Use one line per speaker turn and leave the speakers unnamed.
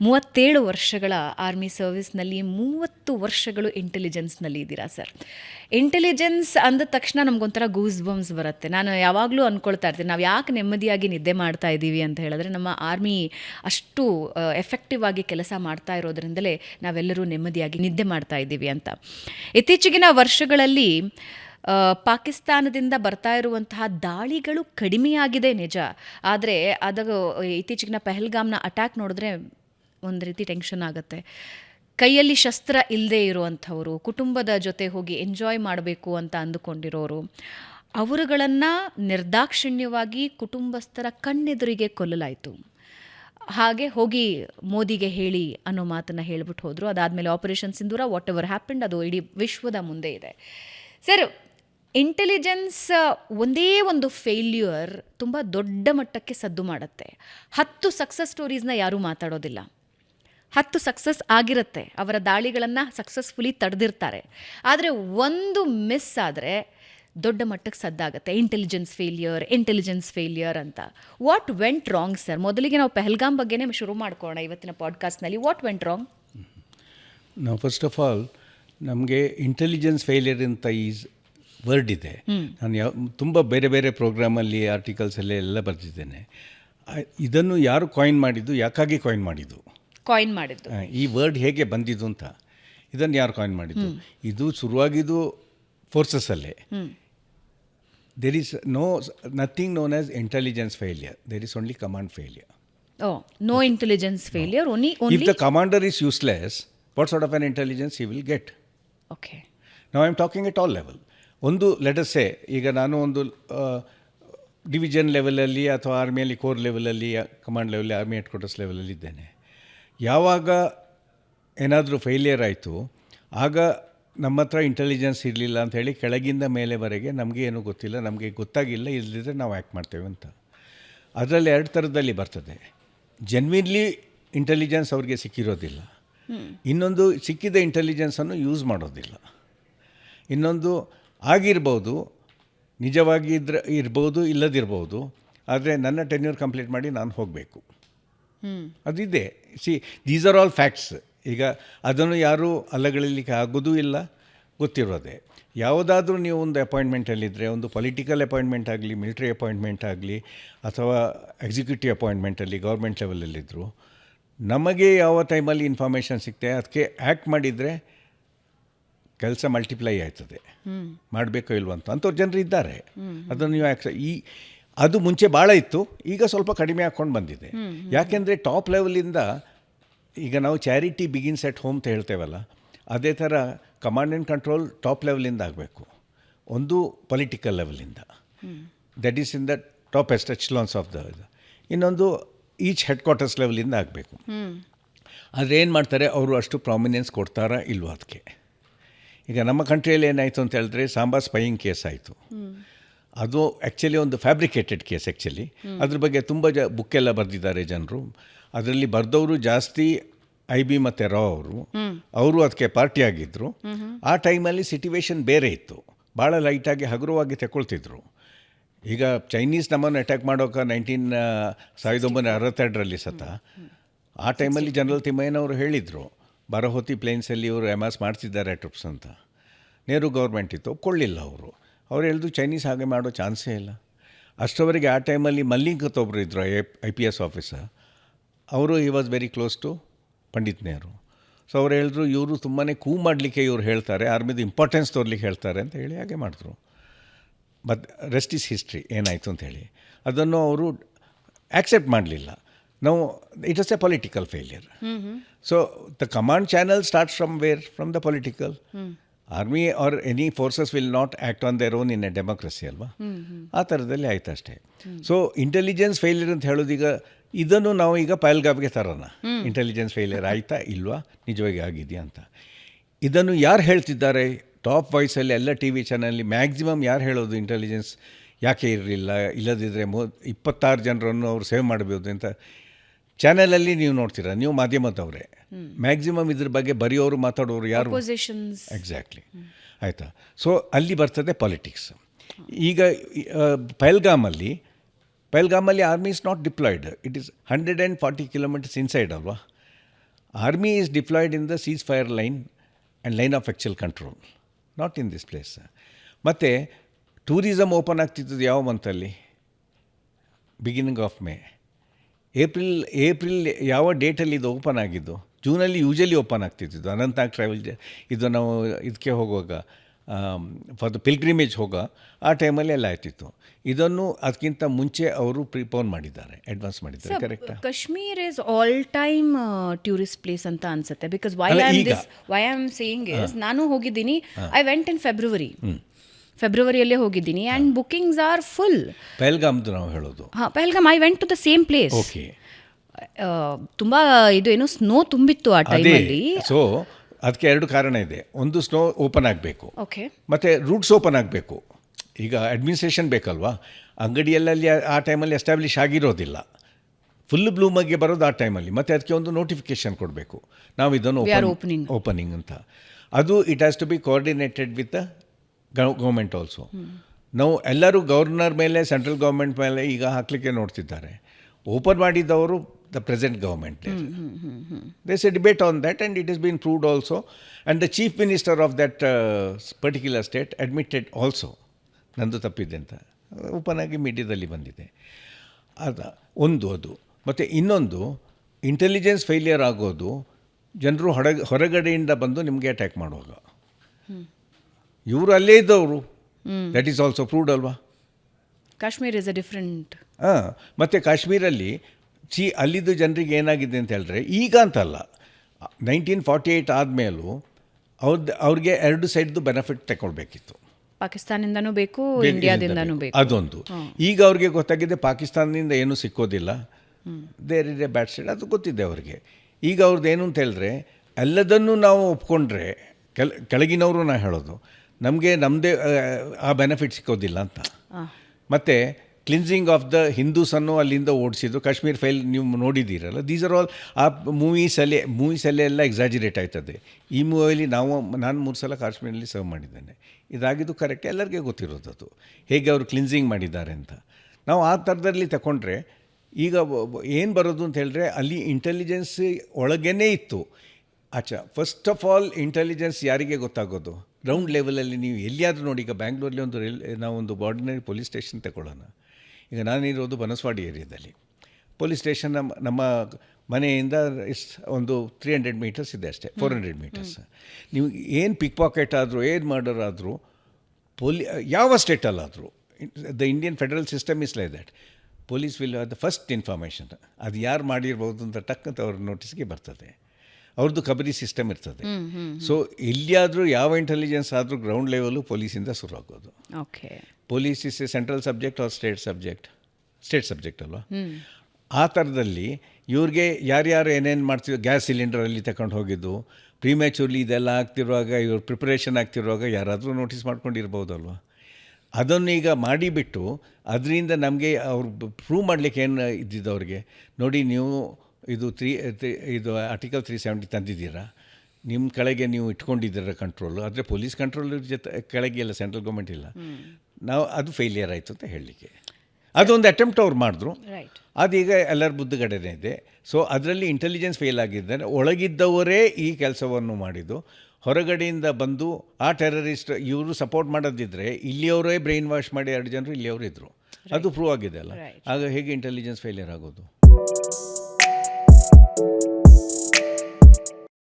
ಮೂವತ್ತೇಳು ವರ್ಷಗಳ ಆರ್ಮಿ ಸರ್ವಿಸ್ನಲ್ಲಿ ಮೂವತ್ತು ವರ್ಷಗಳು ಇಂಟೆಲಿಜೆನ್ಸ್ನಲ್ಲಿ ಇದ್ದೀರಾ ಸರ್ ಇಂಟೆಲಿಜೆನ್ಸ್ ಅಂದ ತಕ್ಷಣ ನಮಗೊಂಥರ ಗೂಸ್ ಬಮ್ಸ್ ಬರುತ್ತೆ. ನಾನು ಯಾವಾಗಲೂ ಅಂದ್ಕೊಳ್ತಾ ಇರ್ತೀನಿ, ನಾವು ಯಾಕೆ ನೆಮ್ಮದಿಯಾಗಿ ನಿದ್ದೆ ಮಾಡ್ತಾ ಇದ್ದೀವಿ ಅಂತ ಹೇಳಿದ್ರೆ, ನಮ್ಮ ಆರ್ಮಿ ಅಷ್ಟು ಎಫೆಕ್ಟಿವ್ ಆಗಿ ಕೆಲಸ ಮಾಡ್ತಾ ಇರೋದ್ರಿಂದಲೇ ನಾವೆಲ್ಲರೂ ನೆಮ್ಮದಿಯಾಗಿ ನಿದ್ದೆ ಮಾಡ್ತಾ ಇದ್ದೀವಿ ಅಂತ. ಇತ್ತೀಚೆಗಿನ ವರ್ಷಗಳಲ್ಲಿ ಪಾಕಿಸ್ತಾನದಿಂದ ಬರ್ತಾ ಇರುವಂತಹ ದಾಳಿಗಳು ಕಡಿಮೆಯಾಗಿದೆ ನಿಜ. ಆದರೆ, ಅದು, ಇತ್ತೀಚೆಗಿನ ಪೆಹಲ್ಗಾಮ್ನ ಅಟ್ಯಾಕ್ ನೋಡಿದ್ರೆ ಒಂದು ರೀತಿ ಟೆನ್ಷನ್ ಆಗುತ್ತೆ. ಕೈಯಲ್ಲಿ ಶಸ್ತ್ರ ಇಲ್ಲದೆ ಇರುವಂಥವರು, ಕುಟುಂಬದ ಜೊತೆ ಹೋಗಿ ಎಂಜಾಯ್ ಮಾಡಬೇಕು ಅಂತ ಅಂದುಕೊಂಡಿರೋರು, ಅವರುಗಳನ್ನು ನಿರ್ದಾಕ್ಷಿಣ್ಯವಾಗಿ ಕುಟುಂಬಸ್ಥರ ಕಣ್ಣೆದುರಿಗೆ ಕೊಲ್ಲಲಾಯಿತು. ಹಾಗೆ ಹೋಗಿ ಮೋದಿಗೆ ಹೇಳಿ ಅನ್ನೋ ಮಾತನ್ನು ಹೇಳ್ಬಿಟ್ಟು ಹೋದರು. ಅದಾದಮೇಲೆ operation Sindoor what ever happened ಅದು ಇಡೀ ವಿಶ್ವದ ಮುಂದೆ ಇದೆ. ಸರ್ ಇಂಟೆಲಿಜೆನ್ಸ್ ಒಂದೇ ಒಂದು ಫೇಲ್ಯೂರ್ ತುಂಬ ದೊಡ್ಡ ಮಟ್ಟಕ್ಕೆ ಸದ್ದು ಮಾಡುತ್ತೆ. ಹತ್ತು ಸಕ್ಸಸ್ ಸ್ಟೋರೀಸ್ನ ಯಾರೂ ಮಾತಾಡೋದಿಲ್ಲ. ಹತ್ತು ಸಕ್ಸಸ್ ಆಗಿರುತ್ತೆ. ಅವರ ದಾಳಿಗಳನ್ನು ಸಕ್ಸಸ್ಫುಲಿ ತಡೆದಿರ್ತಾರೆ. ಆದರೆ ಒಂದು ಮಿಸ್ ಆದರೆ ದೊಡ್ಡ ಮಟ್ಟಕ್ಕೆ ಸದ್ದಾಗುತ್ತೆ. ಇಂಟೆಲಿಜೆನ್ಸ್ ಫೇಲ್ಯೂರ್ ಇಂಟೆಲಿಜೆನ್ಸ್ ಫೇಲ್ಯೂರ್ ಅಂತ. ವಾಟ್ ವೆಂಟ್ ರಾಂಗ್ ಸರ್ ಮೊದಲಿಗೆ ನಾವು ಪೆಹಲ್ಗಾಮ್ ಬಗ್ಗೆನೇ ಶುರು ಮಾಡ್ಕೋಣ ಇವತ್ತಿನ ಪಾಡ್ಕಾಸ್ಟ್ನಲ್ಲಿ ವಾಟ್ ವೆಂಟ್ ರಾಂಗ್
ನಾವು ಫಸ್ಟ್ ಆಫ್ ಆಲ್ ನಮಗೆ ಇಂಟೆಲಿಜೆನ್ಸ್ ಫೇಲಿಯರ್ ಅಂತ ಈಸ್ ವರ್ಡ್ ಇದೆ. ನಾನು ಯಾವ ತುಂಬ ಬೇರೆ ಬೇರೆ ಪ್ರೋಗ್ರಾಮಲ್ಲಿ ಆರ್ಟಿಕಲ್ಸಲ್ಲಿ ಎಲ್ಲ ಬರೆದಿದ್ದೇನೆ. ಇದನ್ನು ಯಾರು ಕಾಯಿನ್ ಮಾಡಿದ್ದು ಯಾಕಾಗಿ ಕಾಯಿನ್ ಮಾಡಿದ್ದು?
ಕಾಯಿನ್ ಮಾಡಿದ್ದು.
ಈ ವರ್ಡ್ ಹೇಗೆ ಬಂದಿದ್ದು ಅಂತ ಇದನ್ನು ಯಾರು ಕಾಯಿನ್ ಮಾಡಿದ್ದು? ಇದು ಶುರುವಾಗಿದ್ದು ಫೋರ್ಸಸ್ಸಲ್ಲೇ there is no nothing known as intelligence failure there is only command failure
oh no intelligence failure only
if the commander is useless what sort of an intelligence he will get
okay
ನಾವು I am talking at all level ಒಂದು let's say ಈಗ ನಾನು ಒಂದು division ಲೆವೆಲಲ್ಲಿ ಅಥವಾ ಆರ್ಮಿಯಲ್ಲಿ core ಲೆವೆಲಲ್ಲಿ command level army headquarters ಲೆವೆಲಲ್ಲಿ ಇದ್ದೇನೆ. ಯಾವಾಗ ಏನಾದರೂ ಫೇಲಿಯರ್ ಆಯಿತು ಆಗ ನಮ್ಮ ಹತ್ರ ಇಂಟೆಲಿಜೆನ್ಸ್ ಇರಲಿಲ್ಲ ಅಂತ ಹೇಳಿ ಕೆಳಗಿಂದ ಮೇಲೆವರೆಗೆ ನಮಗೆ ಏನೂ ಗೊತ್ತಿಲ್ಲ ನಮಗೆ ಗೊತ್ತಾಗಿಲ್ಲ ಇಲ್ಲದಿದ್ದರೆ ನಾವು ಆ್ಯಕ್ಟ್ ಮಾಡ್ತೇವೆ ಅಂತ. ಅದರಲ್ಲಿ ಎರಡು ಥರದಲ್ಲಿ ಬರ್ತದೆ. ಜೆನ್ವಿನ್ಲಿ ಇಂಟೆಲಿಜೆನ್ಸ್ ಅವ್ರಿಗೆ ಸಿಕ್ಕಿರೋದಿಲ್ಲ. ಇನ್ನೊಂದು ಸಿಕ್ಕಿದ ಇಂಟೆಲಿಜೆನ್ಸನ್ನು ಯೂಸ್ ಮಾಡೋದಿಲ್ಲ. ಇನ್ನೊಂದು ಆಗಿರ್ಬೋದು ನಿಜವಾಗಿ ಇದ್ರೆ ಇರ್ಬೋದು ಇಲ್ಲದಿರ್ಬೋದು ಆದರೆ ನನ್ನ ಟೆನ್ಯೂರ್ ಕಂಪ್ಲೀಟ್ ಮಾಡಿ ನಾನು ಹೋಗಬೇಕು. ಅದಿದೆ. See these are all facts ಈಗ ಅದನ್ನು ಯಾರೂ ಅಲ್ಲಗಳಿಲಿಕ್ಕೆ ಆಗೋದೂ ಇಲ್ಲ ಗೊತ್ತಿರೋದೆ. ಯಾವುದಾದ್ರೂ ನೀವು ಒಂದು ಅಪಾಯಿಂಟ್ಮೆಂಟಲ್ಲಿದ್ದರೆ ಒಂದು ಪೊಲಿಟಿಕಲ್ ಅಪಾಯಿಂಟ್ಮೆಂಟ್ ಆಗಲಿ ಮಿಲಿಟ್ರಿ ಅಪಾಯಿಂಟ್ಮೆಂಟ್ ಆಗಲಿ ಅಥವಾ ಎಕ್ಸಿಕ್ಯೂಟಿವ್ ಅಪಾಯಿಂಟ್ಮೆಂಟಲ್ಲಿ ಗೌರ್ಮೆಂಟ್ ಲೆವೆಲಲ್ಲಿದ್ದರು ನಮಗೆ ಯಾವ ಟೈಮಲ್ಲಿ ಇನ್ಫಾರ್ಮೇಷನ್ ಸಿಗ್ತೆ ಅದಕ್ಕೆ ಆ್ಯಕ್ಟ್ ಮಾಡಿದರೆ ಕೆಲಸ ಮಲ್ಟಿಪ್ಲೈ ಆಯ್ತದೆ. ಮಾಡಬೇಕೋ ಇಲ್ವಂತ ಅಂಥವ್ರು ಜನರು ಇದ್ದಾರೆ ಅದನ್ನು ನೀವು ಆ್ಯಕ್ಸ ಈ ಅದು ಮುಂಚೆ ಭಾಳ ಇತ್ತು. ಈಗ ಸ್ವಲ್ಪ ಕಡಿಮೆ ಹಾಕ್ಕೊಂಡು ಬಂದಿದೆ. ಯಾಕೆಂದರೆ ಟಾಪ್ ಲೆವೆಲಿಂದ ಈಗ ನಾವು ಚಾರಿಟಿ ಬಿಗಿನ್ಸ್ ಎಟ್ ಹೋಮ್ ಅಂತ ಹೇಳ್ತೇವಲ್ಲ ಅದೇ ಥರ ಕಮಾಂಡ್ ಆ್ಯಂಡ್ ಕಂಟ್ರೋಲ್ ಟಾಪ್ ಲೆವೆಲಿಂದ ಆಗಬೇಕು. ಒಂದು political ಲೆವೆಲಿಂದ. That is in the top ಎಸ್ಟ್ ಎಚ್ಲಾನ್ಸ್ ಆಫ್ ದ ಇನ್ನೊಂದು ಈಚ್ ಹೆಡ್ ಕ್ವಾರ್ಟರ್ಸ್ ಲೆವೆಲಿಂದ ಆಗಬೇಕು. ಆದರೆ ಏನು ಮಾಡ್ತಾರೆ? ಅವರು ಅಷ್ಟು ಪ್ರಾಮಿನೆನ್ಸ್ ಕೊಡ್ತಾರಾ ಇಲ್ವೋ ಅದಕ್ಕೆ ಈಗ ನಮ್ಮ ಕಂಟ್ರಿಯಲ್ಲಿ ಏನಾಯಿತು ಅಂತ ಹೇಳಿದ್ರೆ ಸಾಂಬಾ ಸ್ಪೈಯಿಂಗ್ ಕೇಸ್ ಆಯಿತು. ಅದು ಆ್ಯಕ್ಚುಲಿ ಒಂದು ಫ್ಯಾಬ್ರಿಕೇಟೆಡ್ ಕೇಸ್ ಆ್ಯಕ್ಚುಲಿ ಅದ್ರ ಬಗ್ಗೆ ತುಂಬ ಜ ಬುಕ್ಕೆಲ್ಲ ಬರೆದಿದ್ದಾರೆ ಜನರು. ಅದರಲ್ಲಿ ಬರೆದವರು ಜಾಸ್ತಿ ಐ ಬಿ ಮತ್ತು ರಾವ್ ಅವರು. ಅವರು ಅದಕ್ಕೆ ಪಾರ್ಟಿ ಆಗಿದ್ದರು ಆ ಟೈಮಲ್ಲಿ ಸಿಟುವೇಶನ್ ಬೇರೆ ಇತ್ತು. ಭಾಳ ಲೈಟಾಗಿ ಹಗುರವಾಗಿ ತಗೊಳ್ತಿದ್ರು ಈಗ ಚೈನೀಸ್ ನಮ್ಮನ್ನು ಅಟ್ಯಾಕ್ ಮಾಡೋಕೆ ನೈನ್ಟೀನ್ ಸಾವಿರದ ಒಂಬೈನೂರ ಅರವತ್ತೆರಡರಲ್ಲಿ ಸತ. ಆ ಟೈಮಲ್ಲಿ ಜನರಲ್ ತಿಮ್ಮಯ್ಯನವರು ಹೇಳಿದರು ಬರಹೋತಿ ಪ್ಲೇನ್ಸಲ್ಲಿ ಇವರು ಎಮಾಸ್ ಮಾಡ್ತಿದ್ದಾರೆ ಟ್ರಿಪ್ಸ್ ಅಂತ. ನೆಹರು ಗೌರ್ಮೆಂಟ್ ಇತ್ತು ಒಪ್ಕೊಳ್ಳಿಲ್ಲ ಅವರು. ಅವ್ರು ಹೇಳಿದ್ರು ಚೈನೀಸ್ ಹಾಗೆ ಮಾಡೋ ಚಾನ್ಸೇ ಇಲ್ಲ. ಅಷ್ಟೊವರೆಗೆ ಆ ಟೈಮಲ್ಲಿ ಮಲ್ಲಿಂಗತ್ ಒಬ್ಬರು ಇದ್ದರು I I P S officer. ಅವರು he was very close to Pandit Nehru so ಅವ್ರು ಹೇಳಿದ್ರು ಇವರು ತುಂಬಾ ಕೂ ಮಾಡಲಿಕ್ಕೆ ಇವ್ರು ಹೇಳ್ತಾರೆ ಆರ್ಮಿದು ಇಂಪಾರ್ಟೆನ್ಸ್ ತೋರ್ಲಿಕ್ಕೆ ಹೇಳ್ತಾರೆ ಅಂತ ಹೇಳಿ ಹಾಗೆ ಮಾಡಿದ್ರು. ಬಟ್ ರೆಸ್ಟ್ ಇಸ್ ಹಿಸ್ಟ್ರಿ ಏನಾಯಿತು ಅಂತ ಹೇಳಿ. ಅದನ್ನು ಅವರು ಆಕ್ಸೆಪ್ಟ್ ಮಾಡಲಿಲ್ಲ. ನಾವು it is a political failure so the command channel starts from where from the political army or any forces will not act on their own in a democracy ಅಲ್ವಾ? ಆ ಥರದಲ್ಲಿ ಆಯ್ತು ಅಷ್ಟೇ. ಸೊ ಇಂಟೆಲಿಜೆನ್ಸ್ ಫೇಲಿಯರ್ ಅಂತ ಹೇಳೋದೀಗ ಇದನ್ನು ನಾವು ಈಗ ಪೈಲ್ಗಾಬ್ಗೆ ತರೋಣ. Intelligence failure ಆಯ್ತಾ ಇಲ್ವಾ? ನಿಜವಾಗಿ ಆಗಿದೆಯಾ ಅಂತ. ಇದನ್ನು ಯಾರು ಹೇಳ್ತಿದ್ದಾರೆ? ಟಾಪ್ ವಾಯ್ಸಲ್ಲಿ ಎಲ್ಲ ಟಿ ವಿ ಚಾನಲ್ಲಿ ಮ್ಯಾಕ್ಸಿಮಮ್ ಯಾರು ಹೇಳೋದು ಇಂಟೆಲಿಜೆನ್ಸ್ ಯಾಕೆ ಇರಲಿಲ್ಲ? ಇಲ್ಲದಿದ್ದರೆ ಮೋ ಇಪ್ಪತ್ತಾರು ಜನರನ್ನು ಅವರು ಸೇವ್ ಮಾಡಬಹುದು ಅಂತ ಚಾನಲಲ್ಲಿ ನೀವು ನೋಡ್ತೀರಾ? ನೀವು ಮಾಧ್ಯಮದವರೇ. ಮ್ಯಾಕ್ಸಿಮಮ್ ಇದ್ರ ಬಗ್ಗೆ ಬರೆಯೋರು ಮಾತಾಡೋರು ಯಾರು? ಎಕ್ಸಾಕ್ಟ್ಲಿ ಆಯಿತಾ? ಸೊ ಅಲ್ಲಿ ಬರ್ತದೆ ಪಾಲಿಟಿಕ್ಸ್ ಈಗ ಪೈಲ್ಗಾಮಲ್ಲಿ ಪಹಲ್ಗಾಮಲ್ಲಿ army is not deployed it is hundred and forty kilometres inside ಅಲ್ವಾ? Army is deployed in the ceasefire line and line of actual control not in this place ಮತ್ತು ಟೂರಿಸಮ್ ಓಪನ್ ಆಗ್ತಿದ್ದದ್ದು ಯಾವ ಮಂತಲ್ಲಿ beginning of May April April ಯಾವ ಡೇಟಲ್ಲಿ ಇದು open ಆಗಿದ್ದು? ಜೂನಲ್ಲಿ usually open ಆಗ್ತಿದ್ದು ಅನಂತನಾಗ್ ಟ್ರಾವೆಲ್ ಇದು ನಾವು ಇದಕ್ಕೆ ಹೋಗುವಾಗ ಫಾರ್ ದ ಪಿಲ್ಗ್ರಿಮೇಜ್ ಹೋಗ ಆ ಟೈಮಲ್ಲಿ ಎಲ್ಲ ಆಯ್ತಿತ್ತು. ಇದನ್ನು ಅದಕ್ಕಿಂತ ಮುಂಚೆ ಅವರು ಪ್ರಿಪೋನ್ ಮಾಡಿದ್ದಾರೆ ಅಡ್ವಾನ್ಸ್ ಮಾಡಿದ್ದಾರೆ correct
Kashmir is all time tourist place ಅಂತ ಅನ್ಸುತ್ತೆ. Because why
I
am saying is ನಾನು ಹೋಗಿದ್ದೀನಿ. ಐ ವೆಂಟ್ ಇನ್ ಫೆಬ್ರವರಿ ಫೆಬ್ರವರಿಯಲ್ಲೇ ಹೋಗಿದ್ದೀನಿ ಆ್ಯಂಡ್ ಬುಕಿಂಗ್ಸ್ ಆರ್ ಫುಲ್
ಪೆಹಲ್ಗಾಮ್ದು ನಾವು ಹೇಳೋದು.
ಹಾಂ Pahalgam I went to the same place
okay
ತುಂಬ ಇದು ಏನು ಸ್ನೋ ತುಂಬಿತ್ತು ಆ ಟೈಮಲ್ಲಿ
ಸೊ ಅದಕ್ಕೆ ಎರಡು ಕಾರಣ ಇದೆ. ಒಂದು ಸ್ನೋ ಓಪನ್ ಆಗಬೇಕು.
ಓಕೆ
ಮತ್ತು ರೂಟ್ಸ್ ಓಪನ್ ಆಗಬೇಕು. ಈಗ ಅಡ್ಮಿನಿಸ್ಟ್ರೇಷನ್ ಬೇಕಲ್ವಾ? ಅಂಗಡಿಯಲ್ಲಲ್ಲಿ ಆ- ಟೈಮಲ್ಲಿ ಎಸ್ಟಾಬ್ಲಿಷ್ ಆಗಿರೋದಿಲ್ಲ. ಫುಲ್ ಬ್ಲೂಮಗೆ ಬರೋದು ಆ ಟೈಮಲ್ಲಿ ಮತ್ತು ಅದಕ್ಕೆ ಒಂದು ನೋಟಿಫಿಕೇಶನ್ ಕೊಡಬೇಕು. ನಾವು ಇದನ್ನು
ಓಪನಿಂಗ್
ಓಪನಿಂಗ್ ಅಂತ. ಅದು it has to be coordinated with government also ನಾವು ಎಲ್ಲರೂ ಗವರ್ನರ್ ಮೇಲೆ ಸೆಂಟ್ರಲ್ ಗೌರ್ಮೆಂಟ್ ಮೇಲೆ ಈಗ ಹಾಕಲಿಕ್ಕೆ ನೋಡ್ತಿದ್ದಾರೆ. Open ಮಾಡಿದ್ದವರು the present government does a debate on that and it is been proved also and the chief minister of that particular state admitted also ನಂದು ತಪ್ಪಿದೆ ಅಂತ. ಓಪನ್ ಆಗಿ ಮೀಡಿಯಾದಲ್ಲಿ ಬಂದಿದೆ. ಅದ ಒಂದು ಅದು. ಮತ್ತು ಇನ್ನೊಂದು ಇಂಟೆಲಿಜೆನ್ಸ್ ಫೇಲಿಯರ್ ಆಗೋದು ಜನರು ಹೊರ ಹೊರಗಡೆಯಿಂದ ಬಂದು ನಿಮಗೆ ಅಟ್ಯಾಕ್ ಮಾಡುವಾಗ. ಇವರು ಅಲ್ಲೇ ಇದ್ದವರು ದಟ್ ಈಸ್ ಆಲ್ಸೋ ಪ್ರೂವ್ಡ್ ಅಲ್ವಾ?
ಕಾಶ್ಮೀರ್ ಇಸ್ ಅ ಡಿಫ್ರೆಂಟ್
ಹಾಂ ಮತ್ತು ಕಾಶ್ಮೀರಲ್ಲಿ ಸಿ ಅಲ್ಲಿದ್ದು ಜನರಿಗೆ ಏನಾಗಿದೆ ಅಂತ ಹೇಳಿದ್ರೆ ಈಗ ಅಂತಲ್ಲ ನೈನ್ಟೀನ್ ಫಾರ್ಟಿ ಏಯ್ಟ್ ಆದಮೇಲೂ ಅವ್ರದ್ದು ಅವ್ರಿಗೆ ಎರಡು ಸೈಡ್ದು ಬೆನಿಫಿಟ್ ತಗೊಳ್ಬೇಕಿತ್ತು.
ಪಾಕಿಸ್ತಾನಿಂದನೂ ಬೇಕು ಇಂಡಿಯಾದಿಂದನೂ ಬೇಕು.
ಅದೊಂದು. ಈಗ ಅವ್ರಿಗೆ ಗೊತ್ತಾಗಿದೆ ಪಾಕಿಸ್ತಾನದಿಂದ ಏನೂ ಸಿಕ್ಕೋದಿಲ್ಲ. There is a bad side ಅದು ಗೊತ್ತಿದೆ ಅವ್ರಿಗೆ. ಈಗ ಅವ್ರದ್ದು ಏನು ಅಂತ ಹೇಳಿದ್ರೆ ಎಲ್ಲದನ್ನೂ ನಾವು ಒಪ್ಕೊಂಡ್ರೆ ಕೆಲ ಕೆಳಗಿನವರು ನಾ ಹೇಳೋದು ನಮಗೆ ನಮ್ಮದೇ ಆ ಬೆನಿಫಿಟ್ ಸಿಕ್ಕೋದಿಲ್ಲ ಅಂತ. ಮತ್ತು ಕ್ಲಿನ್ಸಿಂಗ್ ಆಫ್ ದ ಹಿಂದೂಸನ್ನು ಅಲ್ಲಿಂದ ಓಡಿಸಿದ್ರು. ಕಾಶ್ಮೀರ್ ಫೈಲ್ ನೀವು ನೋಡಿದ್ದೀರಲ್ಲ? ದೀಸ್ ಆರ್ ಆಲ್ ಆ ಮೂವೀಸಲ್ಲಿ ಮೂವೀಸಲ್ಲಿ ಎಲ್ಲ ಎಕ್ಸಾಜಿರೇಟ್ ಆಯ್ತದೆ. ಈ ಮೂವಿಯಲ್ಲಿ ನಾವು ನಾನು ಮೂರು ಸಲ ಕಾಶ್ಮೀರಲ್ಲಿ ಸರ್ವ್ ಮಾಡಿದ್ದೇನೆ. ಇದಾಗಿದ್ದು ಕರೆಕ್ಟ್ ಎಲ್ಲರಿಗೆ ಗೊತ್ತಿರೋದು ಅದು ಹೇಗೆ ಅವರು ಕ್ಲಿನ್ಸಿಂಗ್ ಮಾಡಿದ್ದಾರೆ ಅಂತ. ನಾವು ಆ ಥರದಲ್ಲಿ ತಗೊಂಡ್ರೆ ಈಗ ಏನು ಬರೋದು ಅಂತ ಹೇಳಿದ್ರೆ ಅಲ್ಲಿ ಇಂಟೆಲಿಜೆನ್ಸ್ ಒಳಗೇ ಇತ್ತು. ಆಚಾ ಫಸ್ಟ್ ಆಫ್ ಆಲ್ ಇಂಟೆಲಿಜೆನ್ಸ್ ಯಾರಿಗೆ ಗೊತ್ತಾಗೋದು? ಗ್ರೌಂಡ್ ಲೆವೆಲಲ್ಲಿ ನೀವು ಎಲ್ಲಿಯಾದರೂ ನೋಡಿ ಈಗ ಬ್ಯಾಂಗ್ಳೂರಲ್ಲಿ ಒಂದು ರೈಲ್ ನಾವೊಂದು ಬಾರ್ಡಿನರಿ ಪೊಲೀಸ್ ಸ್ಟೇಷನ್ ತಗೊಳ್ಳೋಣ. ಈಗ ನಾನಿರೋದು ಬನಸ್ವಾಡಿ ಏರಿಯಾದಲ್ಲಿ. ಪೊಲೀಸ್ ಸ್ಟೇಷನ್ ನಮ್ಮ ನಮ್ಮ ಮನೆಯಿಂದ ಇಸ್ ಒಂದು ತ್ರೀ ಹಂಡ್ರೆಡ್ ಮೀಟರ್ಸ್ ಇದೆ ಅಷ್ಟೇ ಫೋರ್ ಹಂಡ್ರೆಡ್ ಮೀಟರ್ಸ್ ನೀವು ಏನು ಪಿಕ್ ಪಾಕೆಟ್ ಆದರೂ ಏನು ಮರ್ಡರ್ ಪೊಲಿ ಪೊಲೀ ಯಾವ ಸ್ಟೇಟಲ್ಲಾದರೂ the Indian federal system is like that police will the first information ಅದು ಯಾರು ಮಾಡಿರ್ಬೋದು ಅಂತ ಟಕ್ ಅಂತ ಅವ್ರ ನೋಟಿಸ್ಗೆ ಬರ್ತದೆ. ಅವ್ರದ್ದು ಕಬರಿ ಸಿಸ್ಟಮ್ ಇರ್ತದೆ. ಸೊ ಎಲ್ಲಿಯಾದರೂ ಯಾವ ಇಂಟೆಲಿಜೆನ್ಸ್ ಆದರೂ ಗ್ರೌಂಡ್ ಲೆವೆಲು ಪೊಲೀಸಿಂದ ಶುರು ಆಗೋದು
okay
police is a central subject or state subject state subject ಅಲ್ವಾ ಆ ಥರದಲ್ಲಿ ಇವ್ರಿಗೆ ಯಾರ್ಯಾರು ಏನೇನು ಮಾಡ್ತಿದ್ರು ಗ್ಯಾಸ್ ಸಿಲಿಂಡರಲ್ಲಿ ತಗೊಂಡು ಹೋಗಿದ್ದು ಪ್ರೀಮ್ಯಾಚುರ್ಲಿ ಇದೆಲ್ಲ ಆಗ್ತಿರುವಾಗ ಇವ್ರು ಪ್ರಿಪ್ರೇಷನ್ ಆಗ್ತಿರುವಾಗ ಯಾರಾದರೂ ನೋಟಿಸ್ ಮಾಡ್ಕೊಂಡಿರ್ಬೋದಲ್ವಾ ಅದನ್ನು ಈಗ ಮಾಡಿಬಿಟ್ಟು ಅದರಿಂದ ನಮಗೆ ಅವ್ರು ಪ್ರೂವ್ ಮಾಡಲಿಕ್ಕೆ ಏನು ಇದ್ದಿದ್ದು ಅವ್ರಿಗೆ? ನೋಡಿ ನೀವು ಇದು ತ್ರೀ ಇದು ಆರ್ಟಿಕಲ್ ತ್ರೀ ಸೆವೆಂಟಿ ತಂದಿದ್ದೀರಾ? ನಿಮ್ಮ ಕೆಳಗೆ ನೀವು ಇಟ್ಕೊಂಡಿದ್ದೀರ ಕಂಟ್ರೋಲು ಆದರೆ ಪೊಲೀಸ್ ಕಂಟ್ರೋಲ್ ಜೊತೆ ಕೆಳಗೆ ಇಲ್ಲ ಸೆಂಟ್ರಲ್ ಗೌರ್ಮೆಂಟ್ ಇಲ್ಲ. ನಾವು ಅದು ಫೇಲಿಯರ್ ಆಯಿತು ಅಂತ ಹೇಳಲಿಕ್ಕೆ. ಅದೊಂದು ಅಟೆಂಪ್ಟ್ ಅವ್ರು ಮಾಡಿದ್ರು. ಅದೀಗ ಎಲ್ಲರ ಬುದ್ಧಗಡೆನೆ ಇದೆ. ಸೊ ಅದರಲ್ಲಿ ಇಂಟೆಲಿಜೆನ್ಸ್ ಫೇಲ್ ಆಗಿದ್ದಾರೆ ಒಳಗಿದ್ದವರೇ ಈ ಕೆಲಸವನ್ನು ಮಾಡಿದ್ದು. ಹೊರಗಡೆಯಿಂದ ಬಂದು ಆ ಟೆರರಿಸ್ಟ್ ಇವರು ಸಪೋರ್ಟ್ ಮಾಡೋದಿದ್ದರೆ ಇಲ್ಲಿಯವರೇ ಬ್ರೈನ್ ವಾಶ್ ಮಾಡಿ ಎರಡು ಜನರು ಇಲ್ಲಿಯವರು ಇದ್ದರು ಅದು ಪ್ರೂವ್ ಆಗಿದೆ ಅಲ್ಲ. ಆಗ ಹೇಗೆ ಇಂಟೆಲಿಜೆನ್ಸ್ ಫೇಲಿಯರ್ ಆಗೋದು?